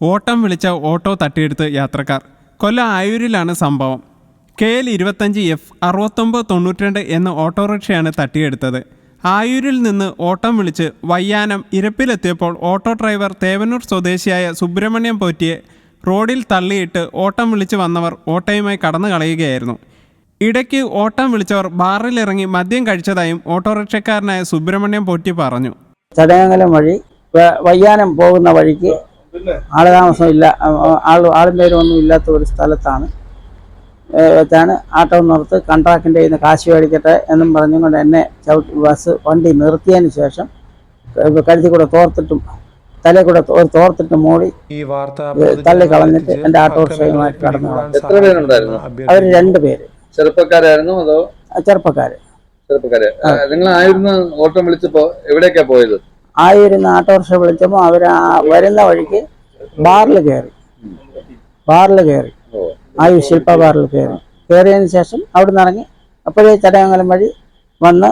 ഓട്ടം വിളിച്ച ഓട്ടോ തട്ടിയെടുത്ത് യാത്രക്കാർ. കൊല്ല ആയൂരിലാണ് സംഭവം. കെ എൽ ഇരുപത്തഞ്ച് എഫ് അറുപത്തൊമ്പത് തൊണ്ണൂറ്റിരണ്ട് എന്ന ഓട്ടോറിക്ഷയാണ് തട്ടിയെടുത്തത്. ആയൂരിൽ നിന്ന് ഓട്ടം വിളിച്ച് വയ്യാനം ഇരപ്പിലെത്തിയപ്പോൾ ഓട്ടോ ഡ്രൈവർ തേവനൂർ സ്വദേശിയായ സുബ്രഹ്മണ്യം പോറ്റിയെ റോഡിൽ തള്ളിയിട്ട് ഓട്ടം വിളിച്ച് വന്നവർ ഓട്ടോയുമായി കടന്നു കളയുകയായിരുന്നു. ഇടയ്ക്ക് ഓട്ടം വിളിച്ചവർ ബാറിലിറങ്ങി മദ്യം കഴിച്ചതായും ഓട്ടോറിക്ഷക്കാരനായ സുബ്രഹ്മണ്യം പോറ്റി പറഞ്ഞു. ചടയമംഗലം വഴി വയ്യാനം പോകുന്ന വഴിക്ക് ആളുതാമസം ഇല്ല ആൾ ആളും പേരും ഒന്നും ഇല്ലാത്ത ഒരു സ്ഥലത്താണ്. വെച്ചാണ് ആട്ടോ നിർത്ത് കൺട്രാക്ടിന്റെ കയ്യിൽ നിന്ന് കാശ് മേടിക്കട്ടെ എന്നും പറഞ്ഞുകൊണ്ട് എന്നെ ചവിട്ടി ബസ് വണ്ടി നിർത്തിയതിന് ശേഷം കഴുത്തി കൂടെ തോർത്തിട്ടും തലയിൽ കൂടെ ഒരു തോർത്തിട്ട് മൂടി ഈ വാർത്ത തള്ളി കളഞ്ഞിട്ട് എന്റെ ആട്ടോറിക്ഷയുമായിട്ട് കടന്നു എത്ര പേരുണ്ടായിരുന്നു? അവർ രണ്ട് പേര്. ചെറുപ്പക്കാരായിരുന്നു അതോ? ചെറുപ്പക്കാര്. ചെറുപ്പക്കാര്. നിങ്ങൾ ആയിരുന്നു ഓട്ടം വിളിച്ചപ്പോ എവിടേക്കാ പോയത്? ആയിരുന്ന ഓട്ടോറിക്ഷ വിളിച്ചപ്പോൾ അവർ വരുന്ന വഴിക്ക് ബാറിൽ കയറി. ബാറിൽ കയറി. ആ ശില്പ ബാറിൽ കയറി. കയറിയതിന് ശേഷം അവിടെ നിന്ന് ഇറങ്ങി അപ്പോഴേ ചടയങ്ങലം വഴി വന്ന്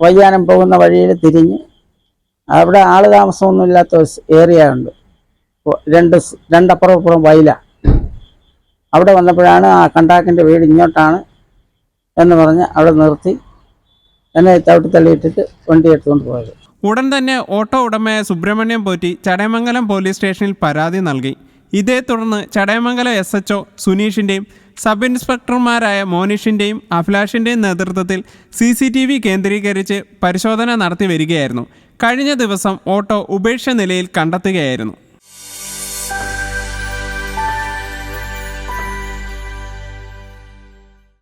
വയ്യാനം പോകുന്ന വഴിയിൽ തിരിഞ്ഞ് അവിടെ ആൾ താമസമൊന്നും ഇല്ലാത്ത ഒരു ഏരിയ ഉണ്ട്. രണ്ട് രണ്ടപ്പുറം ഇപ്പുറം വയല. അവിടെ വന്നപ്പോഴാണ് ആ കണ്ടാക്കിന്റെ വീട് ഇങ്ങോട്ടാണ് എന്ന് പറഞ്ഞ് അവിടെ നിർത്തി എന്നെ ചവിട്ടി തള്ളിയിട്ടിട്ട് വണ്ടി എടുത്തുകൊണ്ട് പോയത്. ഉടൻ തന്നെ ഓട്ടോ ഉടമയായ സുബ്രഹ്മണ്യം പോറ്റി ചടയമംഗലം പോലീസ് സ്റ്റേഷനിൽ പരാതി നൽകി. ഇതേ തുടർന്ന് ചടയമംഗലം എസ് എച്ച് സുനീഷിന്റെയും സബ് ഇൻസ്പെക്ടർമാരായ മോനിഷിന്റെയും അഭിലാഷിന്റെയും നേതൃത്വത്തിൽ സി സി ടി വി കേന്ദ്രീകരിച്ച് പരിശോധന നടത്തി വരികയായിരുന്നു. കഴിഞ്ഞ ദിവസം ഓട്ടോ ഉപേക്ഷ നിലയിൽ കണ്ടെത്തുകയായിരുന്നു.